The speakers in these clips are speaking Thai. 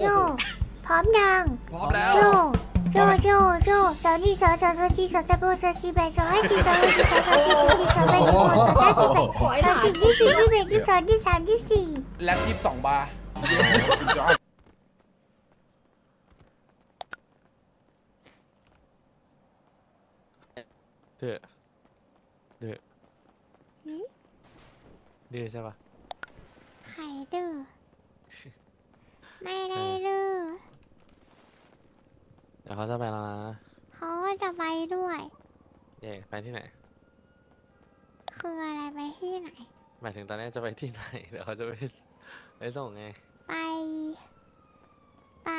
โจ พร้อมยัง พร้อมแล้ว โจ โจ โจ โจสาวนี่สาวสาวสาวจีสาวตะโบสาวจีแบสาวให้จีสาวให้จีสาวสาวจีสาวจีสาวแบสาวสาวจีแบสาวจีที่สี่ที่แบที่สองที่สามที่สี่แล็บยี่สิบสองบาร์ดื้อดื้อดื้อใช่ปะไข่ดื้อ ไม่ได้ดื้อเดี๋ยวเขาจะไปแล้วนะเขาก็จะไปด้วย เย่ไปที่ไหน คืออะไรไปที่ไหน หมายถึงตอนนี้จะไปที่ไหน เดี๋ยวเขาจะไปไปส่งไง ไป ไป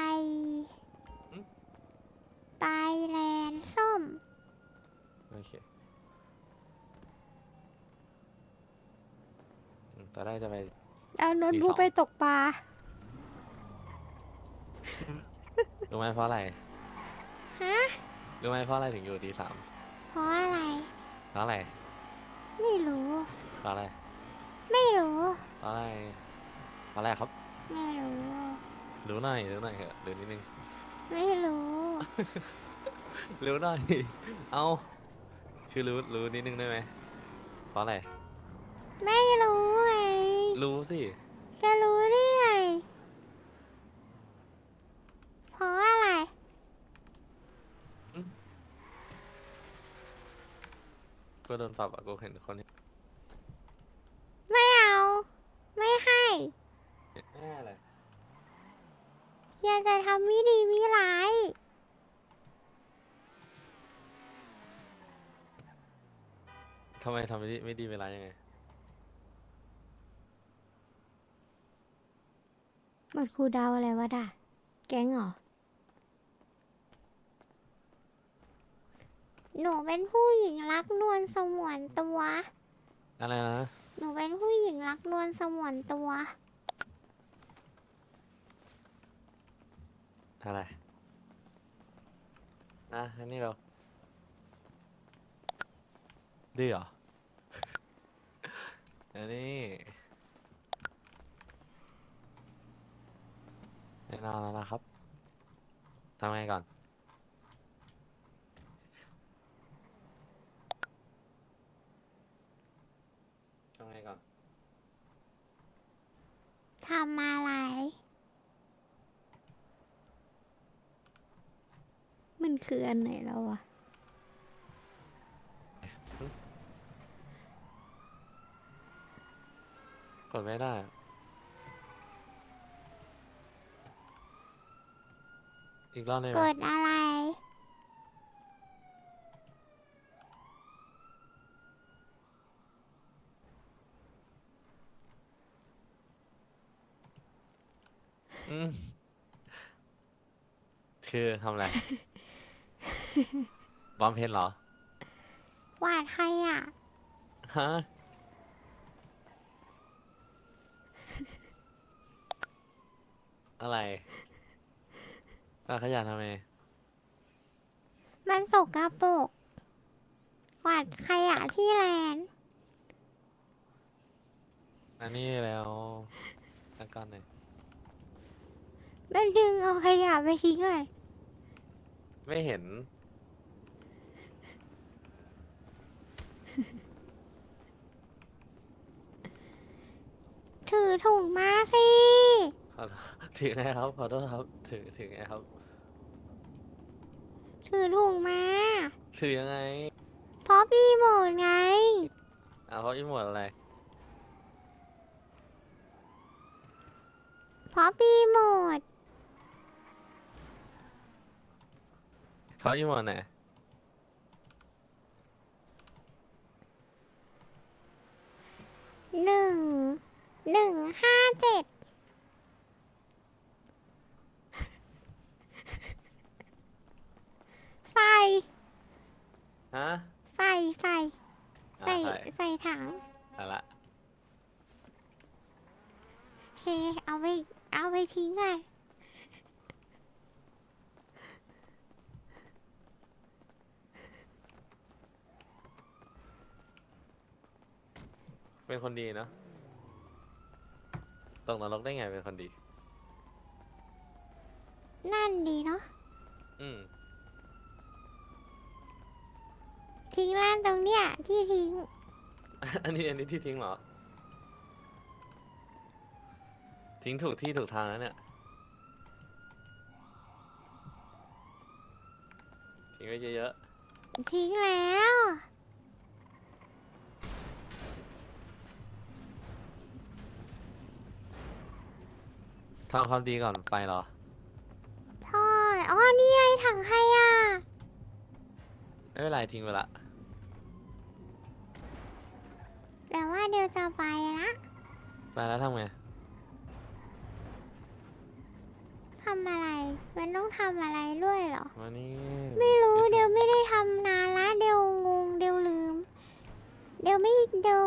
อืม ไปแลนด์ส้ม โอเคอืมตอนแรกจะไป เอาโน้ตตีบุ๊สกองไปตกปลา รู้ไหมเพราะอะไร ฮะรู้ไหมเพราะอะไรถึงอยู่ตีสามเพราะอะไร เพราะอะไร ไม่รู้ เพราะอะไร ไม่รู้ เพราะอะไร เพราะอะไรครับ ไม่รู้ รู้หน่อยรู้หน่อยเถอะรู้นิดนึง ไม่รู้ รู้หน่อย เอาคือรู้รู้นิดนึงได้ไหมเพราะอะไร ไม่รู้ไงรู้สิ จะรู้ได้ไง เพราะอะไร ก็ โดนปรับอะกูเห็นคนเห็นไม่เอา ไม่ให้แน่เลยอยากจะทำไม่ดีไม่ร้าย ทำไมทำไม่ดีไม่ดีเวลายังไง หมดครูดาวอะไรวะด่าแก๊งเหรอ หนูเป็นผู้หญิงรักนวลสมวนตัว อะไรนะหนูเป็นผู้หญิงรักนวลสมวนตัว อะไรอะอันนี้เราดื้อเหรอ อันนี้แน่นอนแล้วนะครับทำไงก่อน ทำไงก่อน ทำอะไร มัน คืออันไหนแล้ววะกดไม่ได้อะอีกรอบได้ไหกมดอะไร อืมคือทำอะไร บอมเพนเหรอหวาดใครอะ ฮะ อะไรอาขยะทำไม มันสกปรกหวาดขยะที่แลนด์อันนี้แล้วแล้วก่อนหน่อยมันดึงเอาขยะไปทิ้งก่อน ไม่เห็น ถือถุงมาสิ ขอโทษถือไงครับ ขอโทษครับ ถือถือไงครับ ถือถุงมา ถือยังไงเพราะพี่โหมดไง อะเพราะอีหมวดอะไร เพราะพี่โหมด เพราะอีหมวดไหนหนึ่ง หนึ่งห้าเจ็ดใส่ฮะใส่ใส่อะใส่ใส่ใส่ถังเอาละโอเคเอาไปเอาไปทิ้งกันเป็นคนดีเนอะ ตกนรกได้ไงเป็นคนดี นั่นดีเนาะอืมทิ้งร้านตรงเนี้ยที่ทิ้งอันนี้อันนี้ที่ทิ้งเหรอ ทิ้งถูกที่ถูกทางแล้วเนี่ย ทิ้งไว้เยอะทิ้งแล้ว ๆ ทำความดีก่อนไปเหรอ ทอดอ๋อนี่ไงถังขยะไม่เป็นไรทิ้งไปละ แต่ว่าเดี๋ยวจะไปนะไปแล้วทำไง ทำอะไร มันต้องทำอะไรด้วยเหรอ มานี่ไม่รู้ดี๋เดี๋ยยววไม่ได้ทำนานละเดี๋ยวงงเดี๋ยวลืม เดี๋ยวไม่เดี๋ยว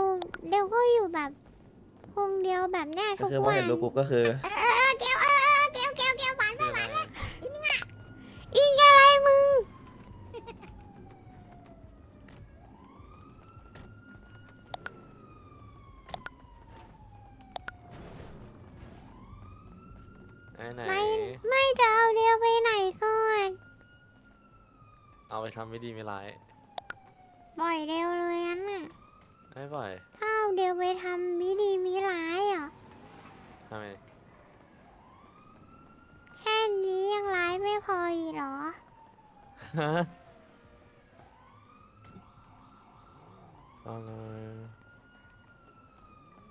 เดี๋ยวก็อยู่แบบคงเดียวแบบเนี้ยก็ทุกคือพอวัน เห็นรูปปุ๊บก็คือ เออเออเกลเออเออเกลเกลเกลหวาน คืออะไร อิงอะไรมึง ไหนไหนไม่ ไม่จะเอาเดียวไปไหนก่อน เอาไปทำไม่ดีไม่ร้ายปล่อยเดียวเลยอันน่ะไม่ปล่อยถ้าเอาเดียวไปทำมิดีมิร้ายอะ ทำไมแค่นี้ยังร้ายไม่พออีกเหรอ ฮะเอาเลย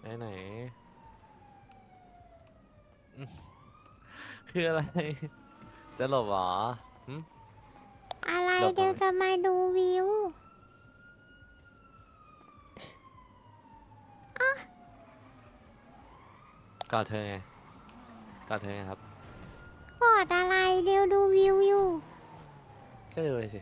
ไหนไหนอืม คืออะไร จะหลบเหรอหึอะไรเดี๋ยวเดี๋ยวก่อนจะมาดูวิวกอดเธอไงกอดเธอไงครับ กอดอะไรเดี๋ยวดูวิวอยู่ ก็ดูไปสิ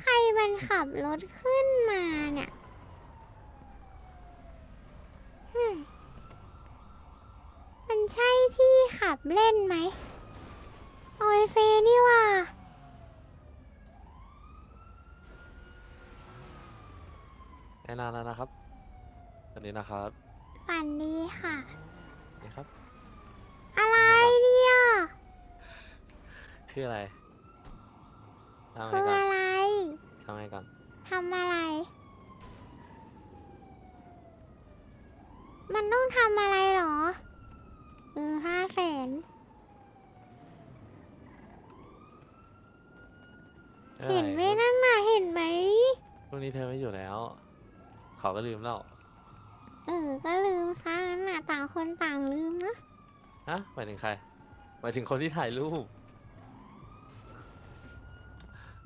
ใครมันขับรถขึ้นมาเนี่ยฮึ่มมัน ใช่ที่ขับเล่นไหมโอยเฟนี่ว่า แน่นอนแล้วนะครับสวัสดีนะครับฝันดีค่ะ นี่ครับ อะไรเนี่ยคืออะไรทำไงคือก่อนอะไรทำไงก่อน ทำอะไร มันต้องทำอะไรเหรอเออห้าแสนเอ้ยเห็นไหมนั่นน่ะเห็นไหมพรุ่งนี้เธอไม่อยู่แล้ว เขาก็ลืมแล้วเออ ก็ลืมซะงั้นน่ะต่างคนต่างลืมนะฮะหมายถึงใครหมายถึงคนที่ถ่ายรูป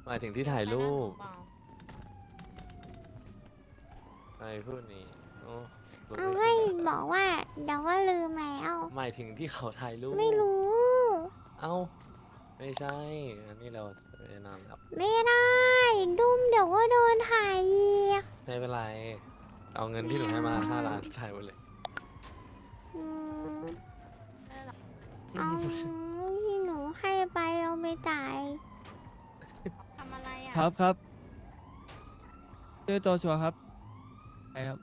หมายถึงที่ถ่ายรูปไอ้พูดนี่โอ้รู้ เอาไม่ก็ขึ้นบอกว่าเดี๋ยวก็ลืมแล้วหมายถึงที่เขาถ่ายรูปไม่รู้ เอ้าไม่ใช่ อันนี้เราไปนอนครับไม่ได้ดุ้มเดี๋ยวก็โดนถ่ายอีกไม่เป็นไร เอาเงินที่หนูให้มาห้าล้านจ่ายหมดเลยอืมเอาที่หนูให้ไปเอาไปจ่ายทำอะไรอะครับครับชื่อโจชัวครับใช่ครับ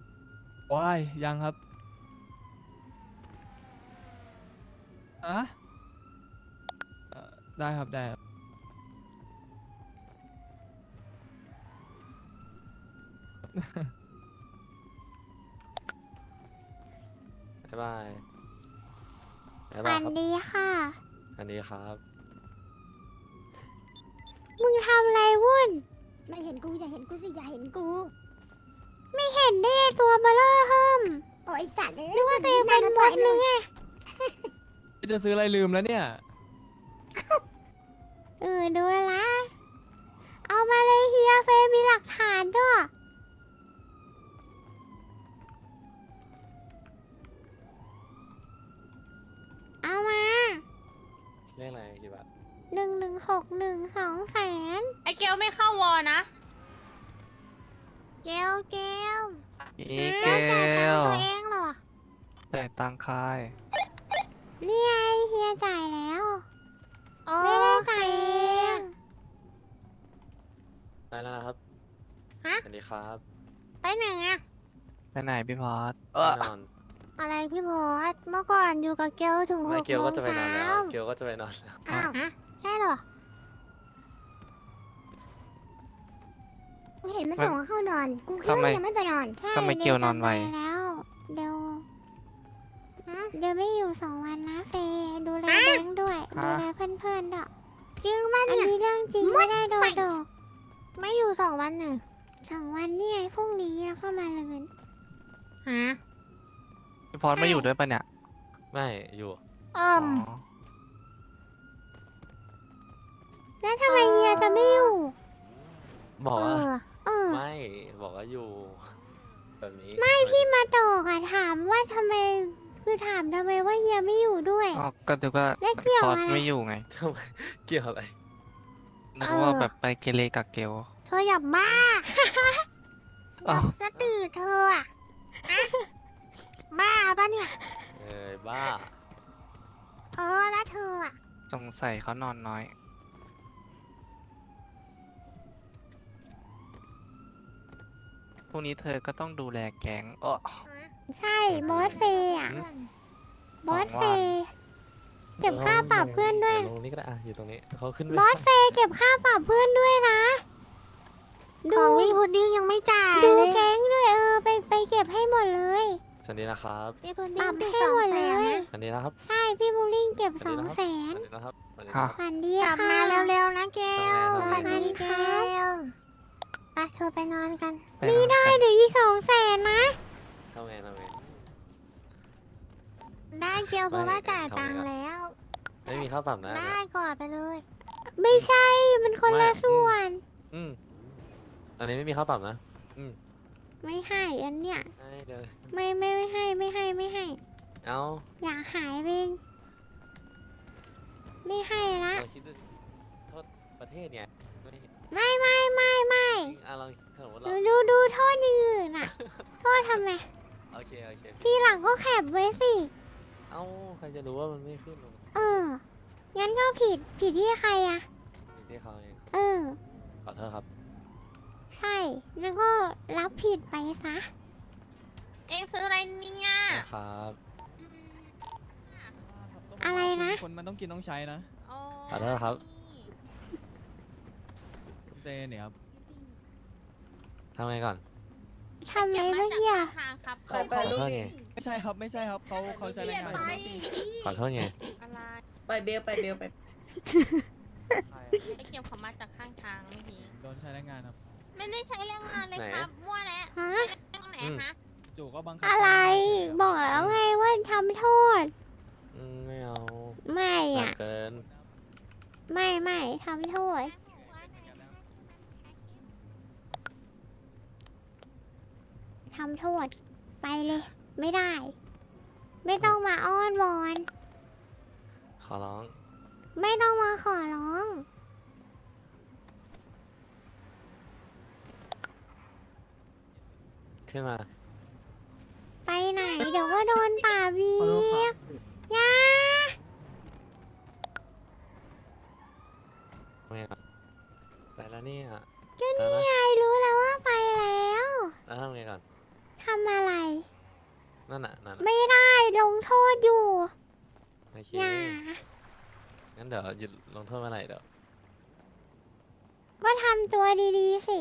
ว้ายยังครับอะเอ่อได้ครับได้ครับบ๊ายบายบ๊ายฝับายนครับดีค่ะ อันนี้ครับ มึงทำอะไรวุ่น ไม่เห็นกูอย่าเห็นกูสิอย่าเห็นกูไม่เห็นได้ตัวเบลเลอร์เฮิ มโอ้ยสัตว์นึกว่าตัวเองเป็นมดหรือไงจะซื้ออะไรลืมแล้วเนี่ยเออดูละ เอามาเลยเฮียเฟย์มีหลักฐานด้วย เอามาเรียกอะไรกี่บาทหนึ่งหนึ่งหกหนึ่งสองแสนไอเกลไม่เข้าวอนะ เกลเกล อีอ้าวเกจ่ายตังลค์ตัวเองเหรอจ่ายตังค่าย นี่ไงเฮียจ่ายแล้วโอไม่ได้จ่ายเองได้แล้วนะครับ ฮะ สวัสดีครับไปไหนอะไปไหนพี่พอดแน่นอน อะไรพี่พอสเมื่อก่อนอยู่กับเกลถึงหไม่กเกียวโมก็งจะไปนอนเช้าแล้ว เกียวก็จะไปนอนแล้ว อ้าวใช่เหรอ กูเห็นมันส่งเข้านอน กูคิดว่ามันยังไม่ไปนอนใช่ทำไมเกียวนอนไวดี๋จะปแล้วเดี๋ยวฮะเดี๋ยวไม่อยู่สองวันนะเฟย์ดูแลฮะแบงค์ด้วยฮะดูแลเพื่อนๆด้วยจริงป่ะอันเนี่ยนี้เรื่องจริงมุดไม่ได้โดไฟดกไม่อยู่สองวันหนึ่งสองวันนี่ไงพรุ่งนี้แล้วก็มาเลย ฮะพี่พอดไม่อยู่ด้วยปะเนี่ยไม่อยู่เอิ่มอ๋อแล้วทำไมเฮียจะไม่อยู่บอกเอว่าอเออ ไม่บอกว่าอยู่ แบบนี้ไม่พี่มาตอกอะถามว่าทำไม คือถามทำไมว่าเฮียไม่อยู่ด้วย อ๋อก็ดูว่าแล้วเกี่ยวพอดอะไร ไม่อยู่ไงทำไมเกี่ยวอะไรนึกว่าแบบไปเกเรกับเกลเธออย่าบ้าอ้าวสตือเธออะฮะบ้าปะเนี่ย เอ้ยบ้าเออแล้วเธออะสงสัยเขานอนน้อย พรุ่งนี้เธอก็ต้องดูแลแก๊งอ้อใช่บอสเฟย์อะหืม บอสเฟย์เก็บค่าปรับเพื่อนด้วย ตรงนี้ก็ได้อะอยู่ตรงนี้เขาขึ้นไปบอสเฟย์เก็บค่าปรับเพื่อนด้วยนะ ขดูองพี่พุดดิ้งยังไม่จ่ายดูเลยแก๊งด้วยเออ ไปไปเก็บให้หมดเลย สวัสดีนะครับพี่พุดปดิ้รังบติดให้สองหมดแสเลนย นะสวัสดีนะครับใช่พี่บูลลิงเก็บสสวัอสงดีแสนะครับนสวัสดีนะครับสวัสดีนะครับ ฝันดีกลับค่ะ มาเร็วๆนะเกลทำไงฝันดีคเกรับล ไปเธอไปนอนกันไปนอนได้กันหรืออีกสองแสนนะ ทำไงทำไง ได้เกลเพราะว่าจ่ายตังค์แล้ว ไม่มีค่าปรับนะได้ก่อนไปเลย ไม่ใช่ มันคนละส่วน อืมอันนี้ไม่มีค่าปรับนะอืมไม่ให้อันเนี้ยให้เดี๋ยวไม่ไม่ไม่ให้ไม่ให้ไม่ให้ เอาอยากหายเองไม่ให้ละลองคิดดูโทษประเทศเนี่ย ไม่ไม่ไม่ไม่ไม่จริงอะลองสมมติดูเราดูดูโทษอย่างอื่นอะ โทษทำไมโอเคโอเคทีหลังก็แคปไว้สิ เอ้าใครจะรู้ว่ามันไม่ขึ้นหรอกเออ งั้นก็ผิดผิดที่ใครอะ อยู่ที่เขาเองเออ ขอโทษครับ ใช่แล้วก็รับผิดไปซะ เองซื้ออะไรเนี่ยนะครับอะไรนะ คนมันต้องกินต้องใช้นะ โอ้ขอโทษครับคุณ เตเนี่ยครับทำไงก่อน ทำไมเก็บมาเมื่อจากกี้ข้าอะงทางครับขอโทษไง ไม่ใช่ครับ ไม่ใช่ครับเขาเขาใช้แรงงานขอโทษไง อะไรไปเบลไปเบลไป ไปเก็บเขามาจากข้างทางเมื่อกี้โดนใช้แรงงานครับไม่ได้ใช้แรงงานเลยครับ มั่วแล้วฮะใช้แรงงานไหนฮะจู่ก็บังคับอะไรใช้แรงงานบอกแล้วไงว่าทำโทษ อืมไม่เอาไม่หนัอะกเกิน ไม่ไม่ทำโทษ ทำโทษ ไปเลย ไม่ได้ ไม่ต้องมาอ้อนวอน ขอร้อง ไม่ต้องมาขอร้อง ขึ้นมา ไปไหน เดี๋ยวก็โดนป่าเบียกยาทำไงก่อนไปแล้วเนี่ยก็แล้วนี่นะ ไงรู้แล้วว่าไปแล้ว แล้วทำไงก่อน ทำอะไร นั่นน่ะนั่นน่ะไม่ได้ลงโทษอยู่โอเคอย่างั้นเดี๋ยวหยุดลงโทษเมื่อไหร่เดี๋ยวก็ทำตัวดีๆสิ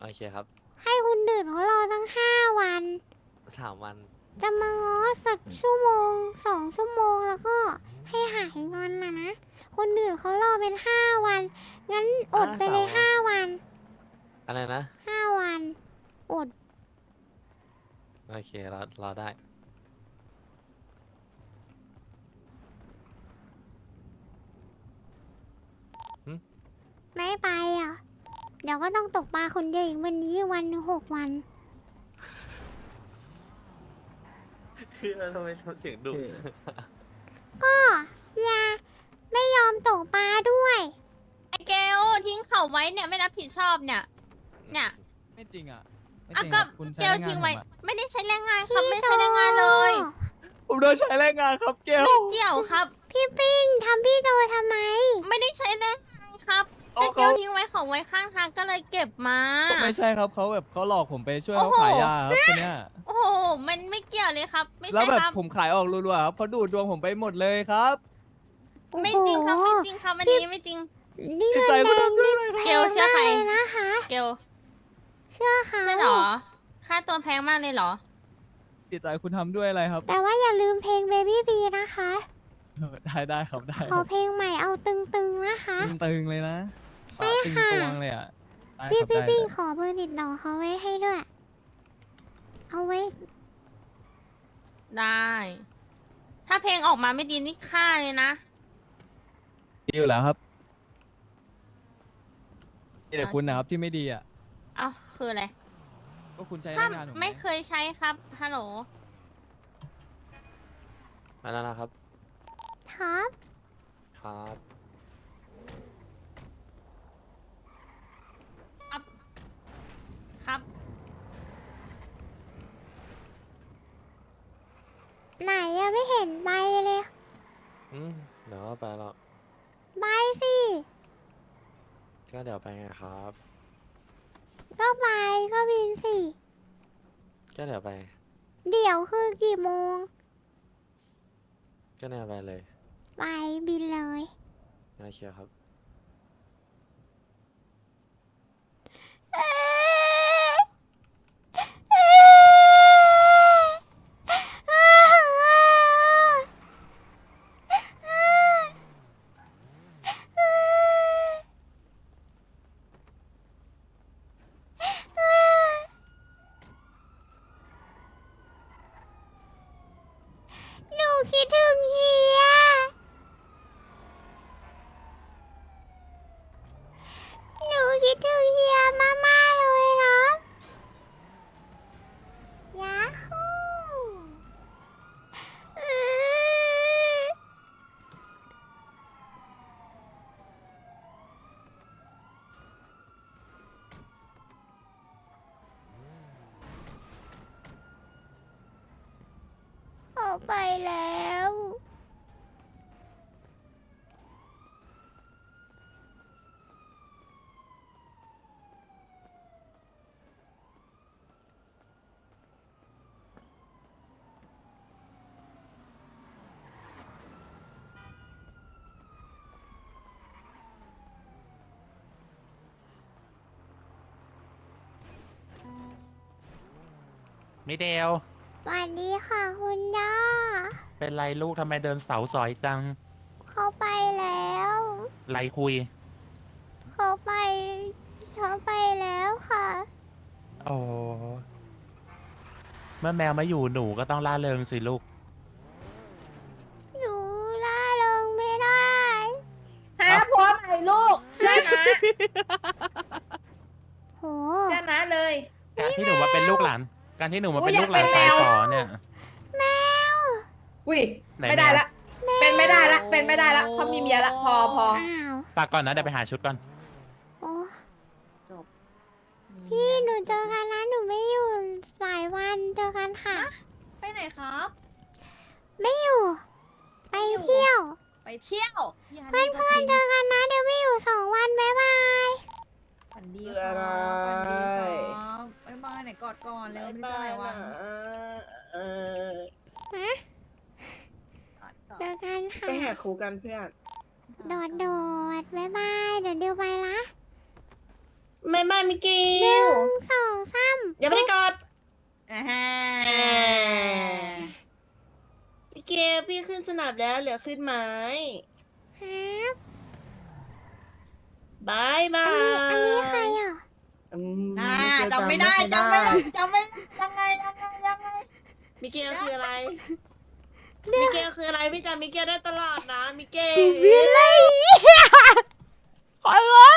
โอเคครับให้คุณดื่นเขารอตั้งห้าวัน สามวันจะมาง้อสักชั่วโมงสองชั่วโมงแล้วก็ให้หายงอนนะนะคนอื่นเขารอเป็นห้าวัน งั้นอดอ่าไปเลยสามวันห้าวันอะไรนะห้าวัน อด โอเครอรอได้ ไม่ไปอะ เดี๋ยวก็ต้องตกปลาคนเดียวอีกวันนี้วันหนึ่งหกวัน คือทำไมทำเสียงดุก็เฮียไม่ยอมตกปลาด้วย ไอเกลทิ้งเขาไว้เนี่ยไม่รับผิดชอบเนี่ย เนี่ย ไม่จริงอะ ไม่อะจริงคก็รับคุณใช้เกลแรงงานทิ้งผมไว้อะไม่ได้ใช้แรงงานครับ ไม่ใช้แรงงานเลย ผมโดนใช้แรงงานครับเกล ไม่เกี่ยวครับ พี่ปิ้งทำพี่โจทำไม ไม่ได้ใช้แรงงานครับโอ้ก็เกลทิ้งไว้เขาไว้ข้างทางก็เลยเก็บมา ไม่ใช่ครับเขาแบบเขาหลอกผมไปช่วยโอ้เขาโห ขายยาครับคนเนี้ยโอ้โห มันไม่เกี่ยวเลยครับ ไม่แล้วใช่แบบครับ ผมขายออกรัวๆครับเขาดูดดวงผมไปหมดเลยครับไม่จริงครับ ไม่จริงครับอันนี้ไม่จริง นี่จิตเงินใจแดคุณงทำด้วยนี่อะไรแพเกลงเชื่อมากใครเลยนะคะ เกลเชื่อเขาใช่เหรอ ค่าตัวแพงมากเลยเหรอ จิตใจคุณทำด้วยอะไรครับแต่ว่าอย่าลืมเพลง Baby B นะคะได้ได้ครับได้ขอเพลงใหม่เอาตึงๆนะคะ ตึงๆเลยนะใช่ตึงค่ะ ตวงเลยอะได้พี่ครับพี่ได้พี่ได้ขอเบอร์ติดต่อเขาไว้ให้ด้วย เอาไว้ ได้ ถ้าเพลงออกมาไม่ดีนี่ค่าเลยนะ ดีอยู่แล้วครับมีแต่คุณนะครับที่ไม่ดีอะเอ้า คืออะไรก็คุณใช้ถ้าหน้างานผมไม่เคยใช้ครับ ฮัลโหลมาแล้วนะครับท็อปครับ ครับ ไหนอะไม่เห็นใบเลย อืมเดี๋ยวก็ไปแล้ว ใบสิ ก็เดี๋ยวไปไงครับ ก็ใบก็บินสิ ก็เดี๋ยวไป เดี๋ยวคือกี่โมง ก็เดี๋ยวไปเลย ไปบินเลยน่าเชียร์ครับ หนูคิดถึงเฮีย หนูคิดถึงเฮียมากๆเลยนะยาฮูอืมออก ไปแล้ว ไม่เดียว สวัสดีค่ะคุณย่าเป็นไรลูกทำไมเดินเสาสอยจัง เขาไปแล้ว ไรคุย เขาไปเขาไปแล้วค่ะ โอ้เมื่อแมวมาอยู่หนูก็ต้องล่าเริงสิลูก หนูล่าเริงไม่ได้หาผัวใหม่ลูก เชื่อนะ โห เชื่อนะเลย การที่หนูมาเป็นลูกหลาน การที่หนูมาเป็นโอ้ยลูกหลานอยากเป็นสายแมวฝอเนี่ยแมวอุ้ยไหนไม่ได้แมวละ เป็นไม่ได้ละ เป็นไม่ได้ละเขามีเมียละพอพออ้าวฝากก่อนนะเดี๋ยวไปหาชุดก่อน โอ้พี่หนูเจอกันนะหนูไม่อยู่หลายวันเจอกันค่ะ ไปไหนครับ ไม่อยู่ ไปเที่ยว ไปเที่ยวเพื่อนเพื่อนๆเจอกันนะเดี๋ยวไม่อยู่สองวันบ๊ายบาย ฝันดีครับฝันดีครับบ๊ายบายไหนก อดก่อนแล้วไม่ได้หลายวันเออฮะกอดก่อนเจอกันค่ะ ไปแหกคูกันเพื่อน โดดโดดบ๊ายบาย เดี๋ยวเดียวไปละไม่ไม่มิกกี้หนึ่งสองสามอย่าไม่ได้กอดอ่าฮะมิกกี้พี่ขึ้นสนับแล้วเหลือขึ้นไม้ครับบายบาอันยนี้อันนี้ จำไม่ได้จำไม่ได้จำไม่ยังไงยังไงยังไงมิเกลคืออะไร มิเกลคืออะไรพี่จำมิเกลได้ตลอดนะ มิเกล วิลเลยเหี้ยใครวะ